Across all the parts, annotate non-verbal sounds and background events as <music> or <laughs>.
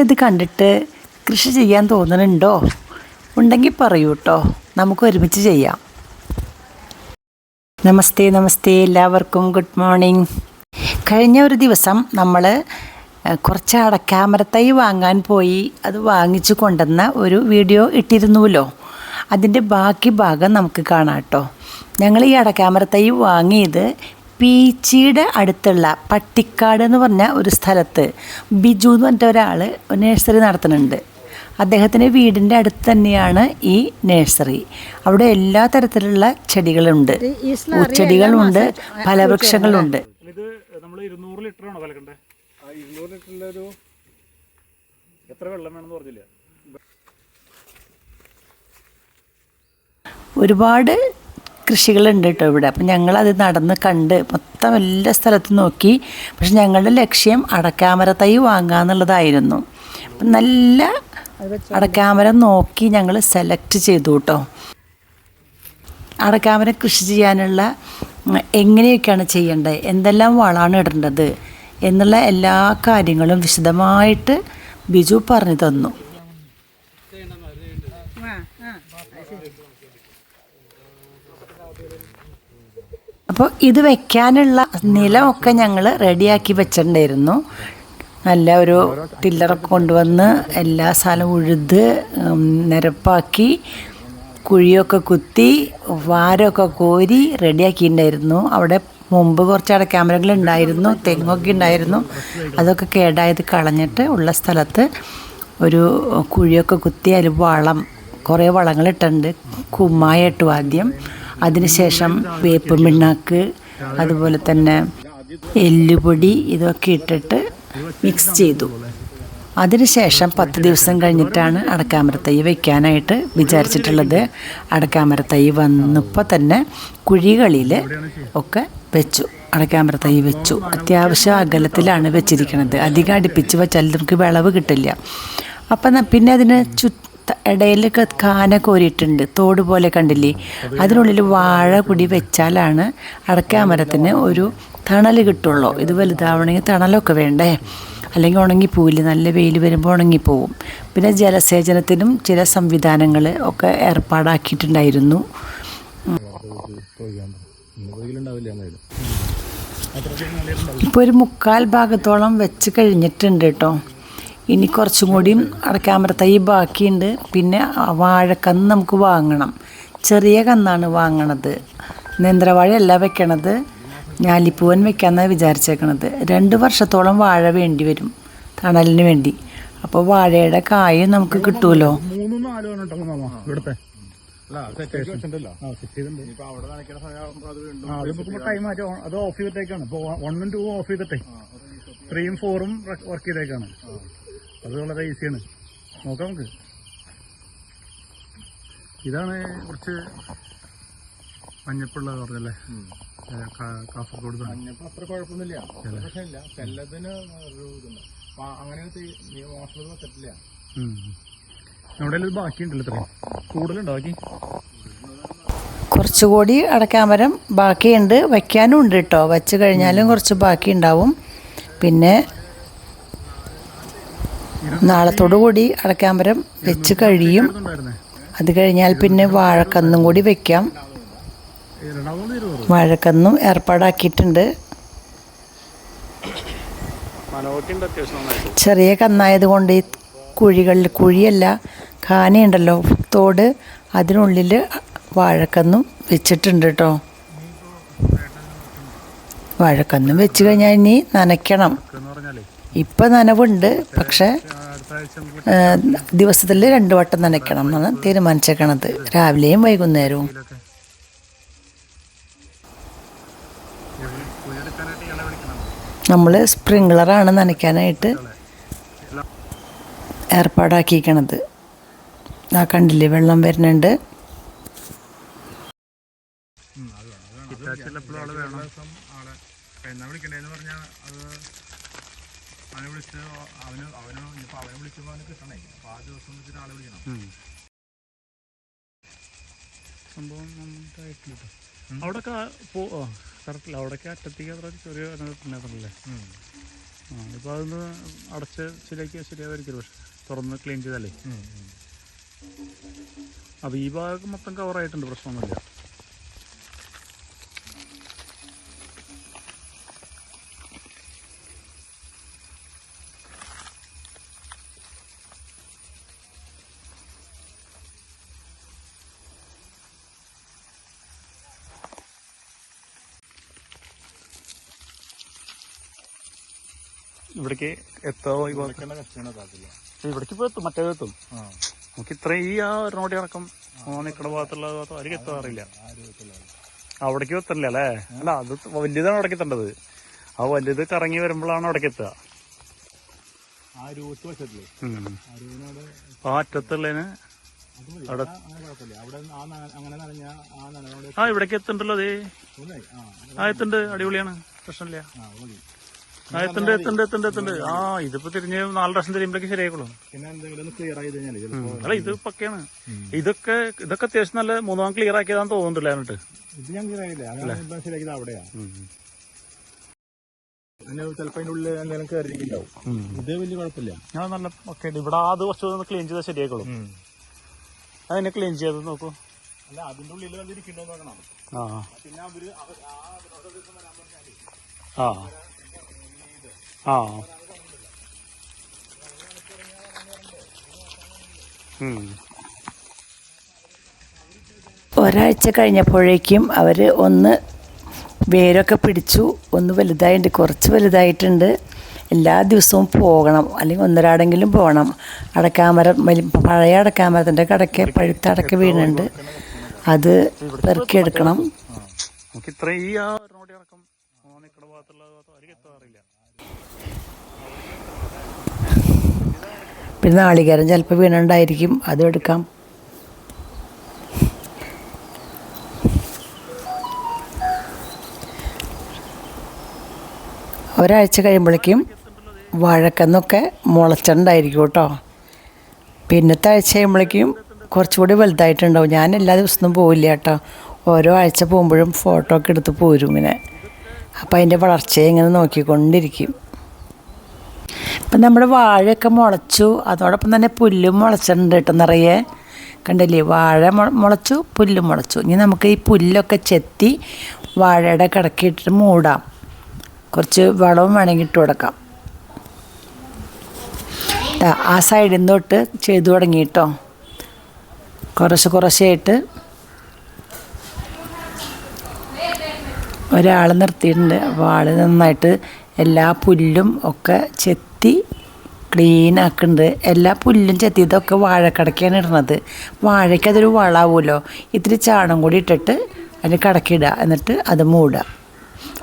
ഇത് കണ്ടിട്ട് കൃഷി ചെയ്യാൻ തോന്നുന്നുണ്ടോ ഉണ്ടെങ്കിൽ പറയൂ കേട്ടോ നമുക്ക് ഒരുമിച്ച് ചെയ്യാം. നമസ്തേ നമസ്തേ എല്ലാവർക്കും ഗുഡ് മോർണിംഗ്. കഴിഞ്ഞ ഒരു ദിവസം നമ്മൾ കുറച്ച് അടക്കാമരത്തൈ വാങ്ങാൻ പോയി. അത് വാങ്ങിച്ചു കൊണ്ടുവന്ന ഒരു വീഡിയോ ഇട്ടിരുന്നുവല്ലോ. അതിന്റെ ബാക്കി ഭാഗം നമുക്ക് കാണാം കേട്ടോ ഞങ്ങൾ ഈ അടക്കാമരത്തൈ വാങ്ങിയത് പീച്ചിയുടെ അടുത്തുള്ള പട്ടിക്കാട് എന്ന് പറഞ്ഞ ഒരു സ്ഥലത്ത് ബിജു എന്ന് പറഞ്ഞ ഒരാൾ നേഴ്സറി നടത്തുന്നുണ്ട്. അദ്ദേഹത്തിന്റെ വീടിന്റെ അടുത്ത് തന്നെയാണ് ഈ നേഴ്സറി. അവിടെ എല്ലാ തരത്തിലുള്ള ചെടികളുണ്ട്. പൂച്ചെടികളുണ്ട് ഫലവൃക്ഷങ്ങളുണ്ട്. ഇത് നമ്മൾ ഇരുന്നൂറ് ലിറ്ററാണോ ആണോ കലക്കണ്ടേ ആ ഇരുന്നൂറ് ലിറ്ററിന്റെ ഒരു എത്ര വെള്ളം വേണമെന്ന് പറഞ്ഞില്ല? ഒരുപാട് കൃഷികളുണ്ട് കേട്ടോ ഇവിടെ. അപ്പം ഞങ്ങളത് നടന്ന് കണ്ട് മൊത്തം എല്ലാ സ്ഥലത്തും നോക്കി. പക്ഷെ ഞങ്ങളുടെ ലക്ഷ്യം അടക്കാമര തൈ വാങ്ങുക എന്നുള്ളതായിരുന്നു. അപ്പം നല്ല അടക്കാമര നോക്കി ഞങ്ങൾ സെലക്ട് ചെയ്തു കേട്ടോ. അടക്കാമര കൃഷി ചെയ്യാനുള്ള എങ്ങനെയൊക്കെയാണ് ചെയ്യേണ്ടത്? എന്തെല്ലാം വളമാണ് ഇടേണ്ടത്? എന്നുള്ള എല്ലാ കാര്യങ്ങളും വിശദമായിട്ട് ബിജു പറഞ്ഞു തന്നു. അപ്പോൾ ഇത് വെക്കാനുള്ള നിലമൊക്കെ ഞങ്ങൾ റെഡിയാക്കി വെച്ചിട്ടുണ്ടായിരുന്നു. നല്ല ഒരു ടില്ലറൊക്കെ കൊണ്ടുവന്ന് എല്ലാ സ്ഥലവും ഉഴുത് നിരപ്പാക്കി കുഴിയൊക്കെ കുത്തി വാരമൊക്കെ കോരി റെഡിയാക്കിയിട്ടുണ്ടായിരുന്നു. അവിടെ മുമ്പ് കുറച്ച് ഉണ്ടായിരുന്നു തെങ്ങൊക്കെ ഉണ്ടായിരുന്നു. അതൊക്കെ കേടായത് കളഞ്ഞിട്ട് ഉള്ള സ്ഥലത്ത് ഒരു കുഴിയൊക്കെ കുത്തി അതിൽ വളം കുറേ വളങ്ങളിട്ടുണ്ട് കുമ്മായ ഇട്ടു ആദ്യം. അതിനുശേഷം വേപ്പ് പിണ്ണാക്ക് അതുപോലെ തന്നെ എല്ലുപൊടി ഇതൊക്കെ ഇട്ടിട്ട് മിക്സ് ചെയ്തു. അതിനുശേഷം പത്ത് ദിവസം കഴിഞ്ഞിട്ടാണ് അടക്കാമരത്തൈ വയ്ക്കാനായിട്ട് വിചാരിച്ചിട്ടുള്ളത്. അടക്കാമരത്തൈ വന്നപ്പോൾ തന്നെ കുഴികളിൽ ഒക്കെ വെച്ചു. അടക്കാമരത്തൈ വെച്ചു. അത്യാവശ്യം അകലത്തിലാണ് വെച്ചിരിക്കുന്നത് അധികം അടുപ്പിച്ച് വെച്ചാൽ നമുക്ക് വിളവ് കിട്ടില്ല. അപ്പം പിന്നെ അതിന് ചുറ്റ ഇടയിലൊക്കെ കാന കോരിയിട്ടുണ്ട്. തോട് പോലെ കണ്ടില്ലേ? അതിനുള്ളിൽ വാഴ കുടി വെച്ചാലാണ് അടക്കാമരത്തിന് ഒരു തണൽ കിട്ടുള്ളൂ. ഇത് വലുതാവണമെങ്കിൽ തണലൊക്കെ വേണ്ടേ? അല്ലെങ്കിൽ ഉണങ്ങിപ്പോവില്ല? നല്ല വെയിൽ വരുമ്പോൾ ഉണങ്ങിപ്പോവും. പിന്നെ ജലസേചനത്തിനും ചില സംവിധാനങ്ങൾ ഒക്കെ ഏർപ്പാടാക്കിയിട്ടുണ്ടായിരുന്നു. ഇപ്പോൾ ഒരു മുക്കാൽ ഭാഗത്തോളം വെച്ച് കഴിഞ്ഞിട്ടുണ്ട് കേട്ടോ. ഇനി കുറച്ചും കൂടിയും അടക്കാമരത്തൈ ബാക്കിയുണ്ട്. പിന്നെ വാഴ വാഴക്കന്ന് നമുക്ക് വാങ്ങണം. ചെറിയ കന്നാണ് വാങ്ങണത്. നേന്ത്രവാഴയല്ല വെക്കണത്. ഞാലിപ്പൂവൻ വെക്കാമെന്നാണ് വിചാരിച്ചേക്കണത്. രണ്ട് വർഷത്തോളം വാഴ വേണ്ടി വരും. തണലിന് വേണ്ടി. അപ്പോൾ വാഴയുടെ കായ നമുക്ക് കിട്ടുമല്ലോ അത് ആ നമുക്ക് ടൈം മാറ്റി അത് ഓഫ് ചെയ്തിട്ടേക്കാണ്. ഓഫ് ചെയ്തിട്ടേ. ത്രീയും ഫോറും വർക്ക് ചെയ്തേക്കാണ്. അത് വളരെ ഈസിയാണ് നോക്കാം നമുക്ക്. ഇതാണ് കുറച്ച് മഞ്ഞപ്പുള്ള പറഞ്ഞല്ലേ കാസർഗോഡ് തന്നെ അത്ര കുഴപ്പമൊന്നുമില്ല. പ്രശ്നമില്ല. ചെല്ലതിന് ഒരു ഇതുണ്ട്. അപ്പൊ അങ്ങനെ മോശം. നമ്മുടെ ബാക്കിയുണ്ടല്ലോ ഇത്രയും. കൂടുതലുണ്ടോ ബാക്കി? കുറച്ചുകൂടി അടക്കാമരം ബാക്കിയുണ്ട്. വയ്ക്കാനും ഉണ്ട് കേട്ടോ. വച്ച് കഴിഞ്ഞാലും കുറച്ച് ബാക്കി ഉണ്ടാവും പിന്നെ നാളത്തോടു കൂടി അടക്കാമരം വെച്ച് കഴിയും. അത് കഴിഞ്ഞാൽ പിന്നെ വാഴക്കന്നും കൂടി വെക്കാം. വാഴക്കന്നും ഏർപ്പാടാക്കിയിട്ടുണ്ട്. ചെറിയ കന്നായത് കൊണ്ട് ഈ കുഴികളിൽ കുഴിയല്ല കാനയുണ്ടല്ലോ തോട് അതിനുള്ളിൽ വാഴക്കന്നും വെച്ചിട്ടുണ്ട് കേട്ടോ വാഴക്കന്നും വെച്ച് കഴിഞ്ഞാൽ ഇനി നനയ്ക്കണം. ഇപ്പം നനവുണ്ട് പക്ഷേ ദിവസത്തിൽ രണ്ട് വട്ടം നനയ്ക്കണം എന്നാണ് തീരുമാനിച്ചേക്കണത്. രാവിലെയും വൈകുന്നേരവും. നമ്മൾ സ്പ്രിങ്ക്ലറാണ് നനയ്ക്കാനായിട്ട് ഏർപ്പാടാക്കിയിരിക്കണത്. ആ കണ്ടില്ലേ വെള്ളം വരുന്നുണ്ട്. ഹിറ്റാച്ചിൽ എപ്പോഴും ആൾ വേണം ആളെ എന്നാ വിളിക്കണ്ടേന്ന് പറഞ്ഞാൽ അത് അവനെ വിളിച്ച് അവന് അവന് ഇനിയിപ്പോൾ അവനെ വിളിച്ചപ്പോൾ അവന് കിട്ടണേ. അപ്പോൾ ആ ദിവസം വെച്ചിട്ട് ആളെ വിളിക്കണം. സംഭവം നന്നായിട്ടില്ല അവിടെയൊക്കെ പോ കറക്റ്റില്ല അവിടെയൊക്കെ അറ്റത്തേക്ക് അത്ര ചെറിയ കിട്ടുന്നതല്ലേ ഇപ്പോൾ അതൊന്ന് അടച്ച് ശരിയാക്കി ശരിയാവായിരിക്കും പക്ഷെ തുറന്ന് ക്ലീൻ ചെയ്താലേ. അപ്പോൾ ഈ ഭാഗം മൊത്തം കവറായിട്ടുണ്ട് പ്രശ്നമൊന്നുമില്ല. ഇവിടേക്ക് എത്തോ ഇവിടേക്ക് ഇപ്പോൾ എത്തും മറ്റേ എത്തും. നമുക്ക് ഇത്രയും ഈ ആ റോഡി അടക്കം നിൽക്കുന്ന ഭാഗത്തുള്ള ഭാഗത്ത് എത്താറില്ല. ആരോഗ്യത്തില്ല അവിടേക്ക് എത്തില്ല അല്ലേ? അല്ല അത് വലിയതാണ് അവിടേക്ക് എത്തേണ്ടത്. ആ വലുത് കറങ്ങി വരുമ്പോഴാണ് അവിടേക്ക് എത്തുക. ആ അറ്റത്തുള്ളതിന് ആ, ഇവിടേക്ക് എത്തണ്ടല്ലോ അതേ ആ എത്തണ്ട് അടിപൊളിയാണ്. പ്രശ്നമില്ല. എത്തുണ്ട് എത്തണ്ട് എത്തണ്ട് എത്തണ്ട് ആ ഇതിപ്പോ തിരിഞ്ഞ് നാല് പ്രാവശ്യം തിരിയുമ്പോഴേക്ക് ശരിയായിക്കോളും പിന്നെ എന്തെങ്കിലും ഒന്ന് ക്ലിയർ ആയി കഴിഞ്ഞാൽ അല്ല ഇത് പക്കയാണ് ഇതൊക്കെ ഇതൊക്കെ അത്യാവശ്യം നല്ല മൂന്നാം ക്ലിയർ ആക്കിയതാന്ന് തോന്നുന്നില്ല എന്നിട്ട് ഇത് ഞാൻ ക്ലിയർ ആയില്ല ശരിയാക്കിയത് അവിടെയാ ഞാൻ നല്ല ഇവിടെ അത് കുറച്ച് ക്ലീൻ ചെയ്താൽ ശരിയായിക്കോളും അതിനെ ക്ലീൻ ചെയ്ത് നോക്കൂ അല്ല അതിന്റെ ഉള്ളിൽ വന്നിരിക്കണ്ടോ നോക്കണം ആ പിന്നെ അവർ അവ- ആ ആ. ഒരാഴ്ച കഴിഞ്ഞപ്പോഴേക്കും അവർ ഒന്ന് വേരൊക്കെ പിടിച്ചു. ഒന്ന് വലുതായിട്ടുണ്ട് കുറച്ച് വലുതായിട്ടുണ്ട്. എല്ലാ ദിവസവും പോകണം. അല്ലെങ്കിൽ ഒന്നരാടെങ്കിലും പോകണം അടക്കാമരം വലി- പഴയ അടക്കാമരത്തിന്റെ കടക്ക് പഴുത്ത അടക്ക വീണുണ്ട്. അത് പെറുക്കിയെടുക്കണം നമുക്ക് ഇത്രയും ഈ ആ റോഡി അടക്കം നിൽക്കുന്ന ഭാഗത്തുള്ള ഭാഗത്ത് ആയിരിക്കും എത്താറില്ല പിന്നെ നാളികേരം ചിലപ്പോൾ വീണുണ്ടായിരിക്കും. അതും എടുക്കാം. ഒരാഴ്ച കഴിയുമ്പോഴേക്കും വാഴക്കന്നൊക്കെ മുളച്ചിട്ടുണ്ടായിരിക്കും കേട്ടോ. പിന്നത്തെ ആഴ്ച കഴിയുമ്പോഴേക്കും കുറച്ചുകൂടി വലുതായിട്ടുണ്ടാവും. ഞാൻ എല്ലാ ദിവസവും പോവില്ല കേട്ടോ. ഓരോ ആഴ്ച പോകുമ്പോഴും ഫോട്ടോ ഒക്കെ എടുത്ത് പോരും ഇങ്ങനെ. അപ്പോൾ അതിന്റെ വളർച്ചയെ ഇങ്ങനെ നോക്കിക്കൊണ്ടിരിക്കും. ഇപ്പം നമ്മുടെ വാഴയൊക്കെ മുളച്ചു. അതോടൊപ്പം തന്നെ പുല്ലും മുളച്ചിട്ടുണ്ട് കേട്ടോ നിറയെ. കണ്ടില്ലേ? വാഴ മുളച്ചു പുല്ലും മുളച്ചു. ഇനി നമുക്ക് ഈ പുല്ലൊക്കെ ചെത്തി വാഴയുടെ കിടക്കിയിട്ടിട്ട് മൂടാം. കുറച്ച് വളവും വേണമെങ്കിൽ ഇട്ട് കൊടുക്കാം. ആ സൈഡിൽ നിന്ന് തൊട്ട് ചെയ്തു തുടങ്ങി കേട്ടോ. കുറച്ച് കുറച്ചായിട്ട് ഒരാൾ നിർത്തിയിട്ടുണ്ട്. അപ്പോൾ ആൾ നന്നായിട്ട് എല്ലാ പുല്ലും ഒക്കെ ചെത്തി ക്ലീൻ ആക്കുന്നുണ്ട് എല്ലാ പുല്ലും ചെത്തി ഇതൊക്കെ വാഴക്കടക്കാണ് ഇടുന്നത്. വാഴയ്ക്ക് അതൊരു വളാവുമല്ലോ ഇത്തിരി ചാണം കൂടി ഇട്ടിട്ട് അതിന് കടക്കിടുക എന്നിട്ട് അത് മൂടുക.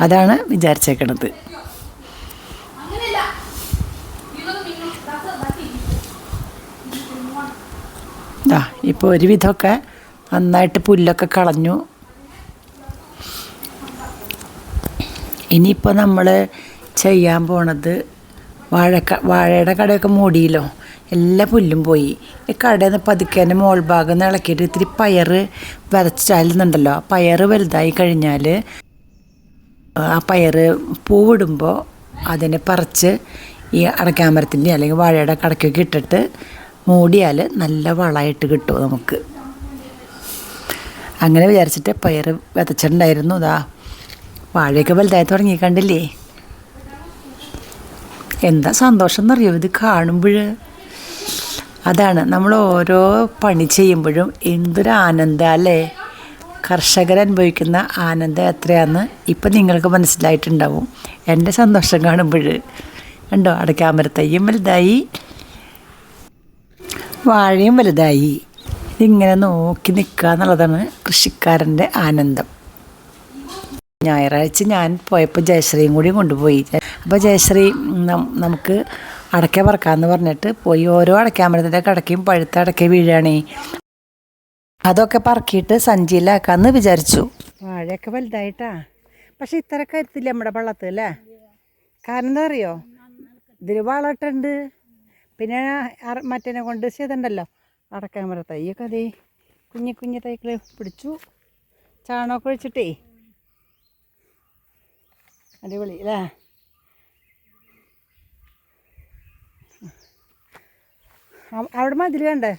അതാണ് വിചാരിച്ചേക്കണത്. ആ ഇപ്പോൾ ഒരുവിധമൊക്കെ നന്നായിട്ട് പുല്ലൊക്കെ കളഞ്ഞു. ഇനിയിപ്പോൾ നമ്മൾ ചെയ്യാൻ പോണത് വാഴക്ക വാഴയുടെ കടയൊക്കെ മൂടിയല്ലോ. എല്ലാ പുല്ലും പോയി. ഈ കടയിൽ നിന്ന് പതുക്കെ തന്നെ മോൾ ഭാഗം ഇളക്കിയിട്ട് ഇത്തിരി പയറ് വരച്ചാലുന്നുണ്ടല്ലോ. ആ പയർ വലുതായി കഴിഞ്ഞാൽ ആ പയറ് പൂവിടുമ്പോൾ അതിനെ പറിച്ച് ഈ അടക്കാമരത്തിന്റെ അല്ലെങ്കിൽ വാഴയുടെ കടക്കൊക്കെ ഇട്ടിട്ട് മൂടിയാൽ നല്ല വളമായിട്ട് കിട്ടും നമുക്ക്. അങ്ങനെ വിചാരിച്ചിട്ട് പയർ വിതച്ചിട്ടുണ്ടായിരുന്നു. ഇതാ വാഴയൊക്കെ വലുതായി തുടങ്ങി കണ്ടില്ലേ? എന്താ സന്തോഷം എന്നറിയോ? ഇത് കാണുമ്പോൾ അതാണ് നമ്മൾ ഓരോ പണി ചെയ്യുമ്പോഴും എന്തൊരു ആനന്ദം അല്ലേ? കർഷകർ അനുഭവിക്കുന്ന ആനന്ദം എത്രയാണെന്ന് ഇപ്പം നിങ്ങൾക്ക് മനസ്സിലായിട്ടുണ്ടാവും. എന്റെ സന്തോഷം കാണുമ്പോൾ കണ്ടോ? അടയ്ക്കാമരത്തയ്യും വലുതായി. വാഴയും വലുതായി. ഇതിങ്ങനെ നോക്കി നിൽക്കുക എന്നുള്ളതാണ് കൃഷിക്കാരന്റെ ആനന്ദം. ഞായറാഴ്ച ഞാൻ പോയപ്പോൾ ജയശ്രീയും കൂടി കൊണ്ടുപോയി. അപ്പോൾ ജയശ്രീ നമുക്ക് അടയ്ക്ക പറക്കാന്ന് പറഞ്ഞിട്ട് പോയി. ഓരോ അടയ്ക്കാമരത്തിന്റെ കടക്കയും പഴുത്ത അടയ്ക്ക വീഴുകയാണേ അതൊക്കെ പറക്കിയിട്ട് സഞ്ചിയിലാക്കാമെന്ന് വിചാരിച്ചു. വാഴയൊക്കെ വലുതായിട്ടാ. പക്ഷെ ഇത്ര കരുത്തില്ല നമ്മുടെ വള്ളത്ത് അല്ലേ? കാരണം എന്താ അറിയോ? ഇതിൽ വളട്ടുണ്ട്. പിന്നെ മറ്റേനെ കൊണ്ട് ചെയ്തിട്ടുണ്ടല്ലോ അടക്കാമര തൈയൊക്കെ അതേ കുഞ്ഞു കുഞ്ഞു തൈകൾ പിടിച്ചു. ചാണകമൊക്കെ ഒഴിച്ചിട്ടേ. അടിപൊളി അല്ലേ? അവിടെ മതിൽ കണ്ടേ?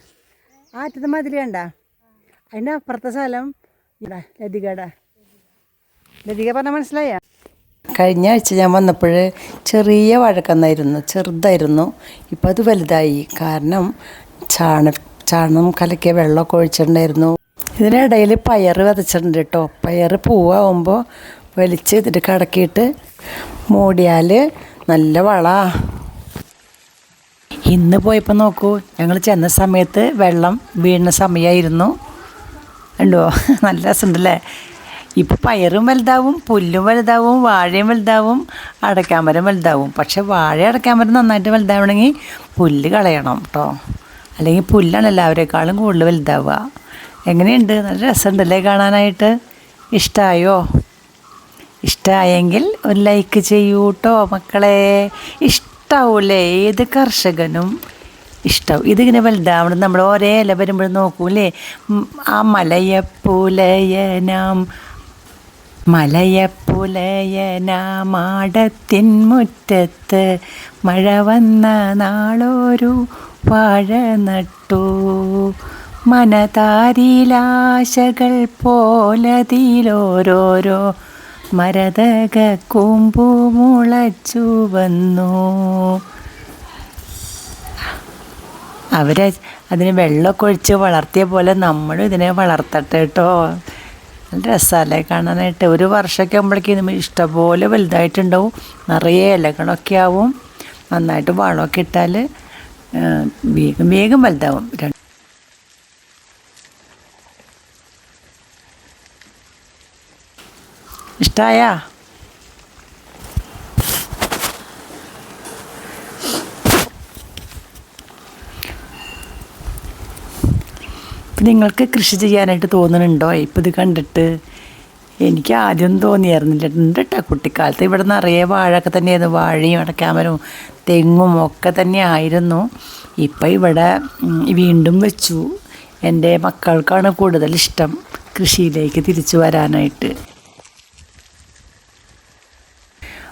ആ അറ്റത്തെ മതിൽ കണ്ട? അതിന്റെ അപ്പുറത്തെ സ്ഥലം ഇവിടെ ലതിക പറഞ്ഞ മനസ്സിലായ? കഴിഞ്ഞ ആഴ്ച ഞാൻ വന്നപ്പോൾ ചെറിയ വഴക്കന്നായിരുന്നു ചെറുതായിരുന്നു. ഇപ്പം അത് വലുതായി. കാരണം ചാണ ചാണം കലക്കിയ വെള്ളമൊക്കെ ഒഴിച്ചിട്ടുണ്ടായിരുന്നു. ഇതിനിടയിൽ പയർ വിതച്ചിട്ടുണ്ട് കേട്ടോ. പയർ പൂവാകുമ്പോൾ വലിച്ച് ഇതിട്ട് കടക്കിയിട്ട് മൂടിയാൽ നല്ല വളാ. ഇന്ന് പോയപ്പോൾ നോക്കൂ ഞങ്ങൾ ചെന്ന സമയത്ത് വെള്ളം വീണ സമയമായിരുന്നു ഉണ്ടോ <laughs> നല്ല രസമുണ്ടല്ലേ? ഇപ്പോൾ പയറും വലുതാവും പുല്ലും വലുതാവും വാഴയും വലുതാവും അടയ്ക്കാമരം വലുതാവും. പക്ഷെ വാഴ അടയ്ക്കാമരം നന്നായിട്ട് വലുതാവണമെങ്കിൽ പുല്ല് കളയണം കേട്ടോ അല്ലെങ്കിൽ പുല്ലാണ് എല്ലാവരെക്കാളും കൂടുതൽ വലുതാവുക. എങ്ങനെയുണ്ട്? നല്ല രസമുണ്ടല്ലേ കാണാനായിട്ട്? ഇഷ്ടമായോ ഇഷ്ടമായെങ്കിൽ ഒരു ലൈക്ക് ചെയ്യൂ കേട്ടോ മക്കളെ. ഇഷ്ടാവൂലേ? ഏത് കർഷകനും ഇഷ്ടാവും. ഇതിങ്ങനെ വലുതാവണം. നമ്മൾ ഒരേ ഇല വരുമ്പോൾ നോക്കൂലേ? ആ മലയപ്പുലയനാം മലയപ്പുലയനാമാടത്തിൻ മുറ്റത്ത് മഴ വന്ന നാളൊരു വാഴ നട്ടു. മനതാരിലാശകൾ പോലതിലോരോരോ മരതക കൊമ്പു മുളച്ചു വന്നു. അവരെ അതിന് വെള്ളമൊക്കെ ഒഴിച്ച് വളർത്തിയ പോലെ നമ്മളും ഇതിനെ വളർത്തട്ടെ കേട്ടോ നല്ല രസമല്ലേ കാണാനായിട്ട്. ഒരു വർഷമൊക്കെ ആകുമ്പോഴേക്കും ഇഷ്ടംപോലെ വലുതായിട്ടുണ്ടാവും. നിറയെ ഇലകളൊക്കെ ആവും. നന്നായിട്ട് വളമൊക്കെ ഇട്ടാൽ വേഗം വേഗം വലുതാവും. ഇഷ്ടമായാ നിങ്ങൾക്ക് കൃഷി ചെയ്യാനായിട്ട് തോന്നുന്നുണ്ടോ? ഇപ്പം ഇത് കണ്ടിട്ട് എനിക്ക് ആദ്യം തോന്നിയായിരുന്നില്ല. ഉണ്ട് കേട്ടോ കുട്ടിക്കാലത്ത്. ഇവിടെ നിറയെ വാഴയൊക്കെ തന്നെയായിരുന്നു. വാഴയും അടക്കാമരവും തെങ്ങും ഒക്കെ തന്നെ ആയിരുന്നു ഇപ്പം ഇവിടെ വീണ്ടും വെച്ചു. എന്റെ മക്കൾക്കാണ് കൂടുതൽ ഇഷ്ടം കൃഷിയിലേക്ക് തിരിച്ചു വരാനായിട്ട്.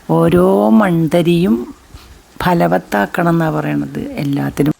ഓരോ മൺതരിയും ഫലവത്താക്കണം എന്നാണ് പറയണത് എല്ലാത്തിനും.